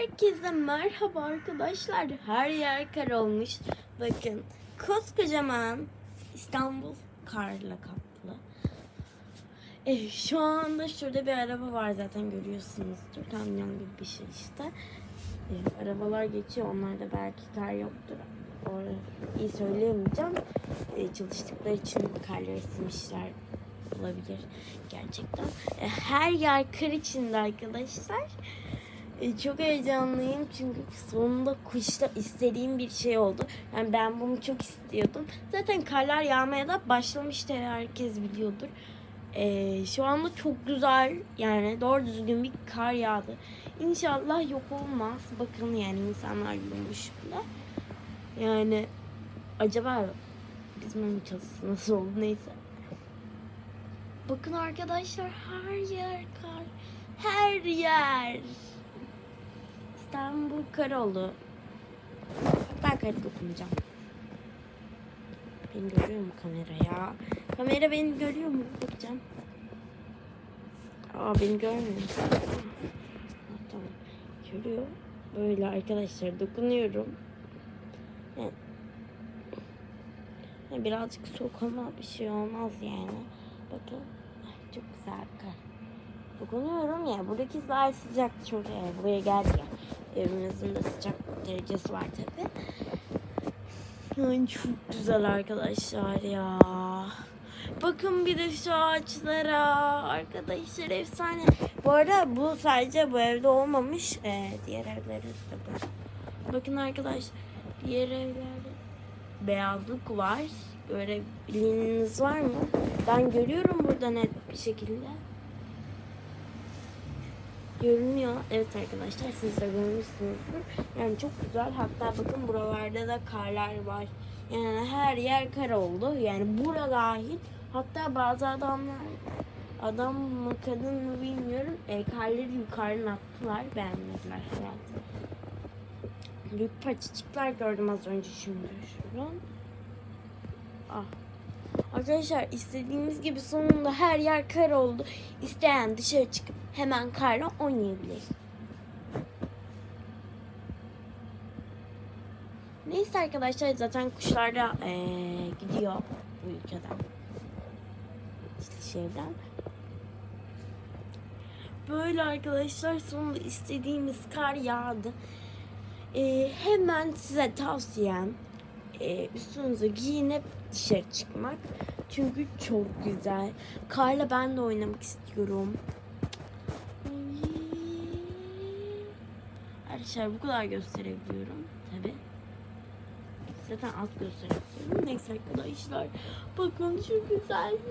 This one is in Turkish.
Herkese merhaba arkadaşlar. Her yer kar olmuş. Bakın koskocaman İstanbul karla kaplı. E, şu anda şurada bir araba var zaten görüyorsunuzdur. Kamyon gibi bir şey işte. E, arabalar geçiyor. Onlarda belki kar yoktur. O, iyi söyleyemeyeceğim. E, çalıştıkları için karları silmişler olabilir gerçekten. E, her yer kar içinde arkadaşlar. E, Çok heyecanlıyım çünkü sonunda kışta istediğim bir şey oldu. Yani ben bunu çok istiyordum. Zaten karlar yağmaya da başlamıştı herkes biliyordur. E, şu anda çok güzel yani doğru düzgün bir kar yağdı. İnşallah yok olmaz. Bakın yani insanlar yürümüş bile. Yani acaba bizim evin çatısı nasıl oldu neyse. Bakın arkadaşlar her yer kar. Her yer. İstanbul kar oldu. Ben kar dokunacağım. Beni görüyor mu kamera ya? Kamera beni görüyor mu? Bakacağım. Aa beni görmüyor. Tamam. Görüyor. Böyle arkadaşlar dokunuyorum. Evet. Birazcık soğuk ama bir şey olmaz yani. Bakın. Çok güzel kar. Dokunuyorum ya. Buradaki daha sıcak çok. Yani buraya geldi ya. Evimizin de sıcak derecesi var tabi. Yani çok güzel arkadaşlar ya. Bakın bir de şu ağaçlara. Arkadaşlar efsane. Bu arada bu sadece bu evde olmamış. Ee, diğer evlerde de var. Bakın arkadaş diğer evlerde beyazlık var. Görebiliniz var mı? Ben görüyorum burada net bir şekilde. Görünüyor. Evet arkadaşlar siz de görmüşsünüzdür. Yani çok güzel. Hatta bakın buralarda da karlar var. Yani her yer kar oldu. Yani bura dahil. Hatta bazı adamlar adam mı kadın mı bilmiyorum. E, karları yukarıdan attılar. Beğenmediler herhalde. Büyük parçacıklar gördüm az önce şimdi şuradan. Ah. Arkadaşlar istediğimiz gibi sonunda her yer kar oldu. İsteyen dışarı çıkıp hemen karla oynayabilir. Neyse arkadaşlar zaten kuşlar da eee, gidiyor bu ülkeden. İşte şehirden. Böyle arkadaşlar sonunda istediğimiz kar yağdı. Eee, hemen size tavsiyem e, üstünüze giyinip dışarı çıkmak. Çünkü çok güzel. Karla ben de oynamak istiyorum. Arkadaşlar bu kadar gösterebiliyorum tabi. Zaten az gösterebiliyorum. Neyse arkadaşlar. Bakın şu güzel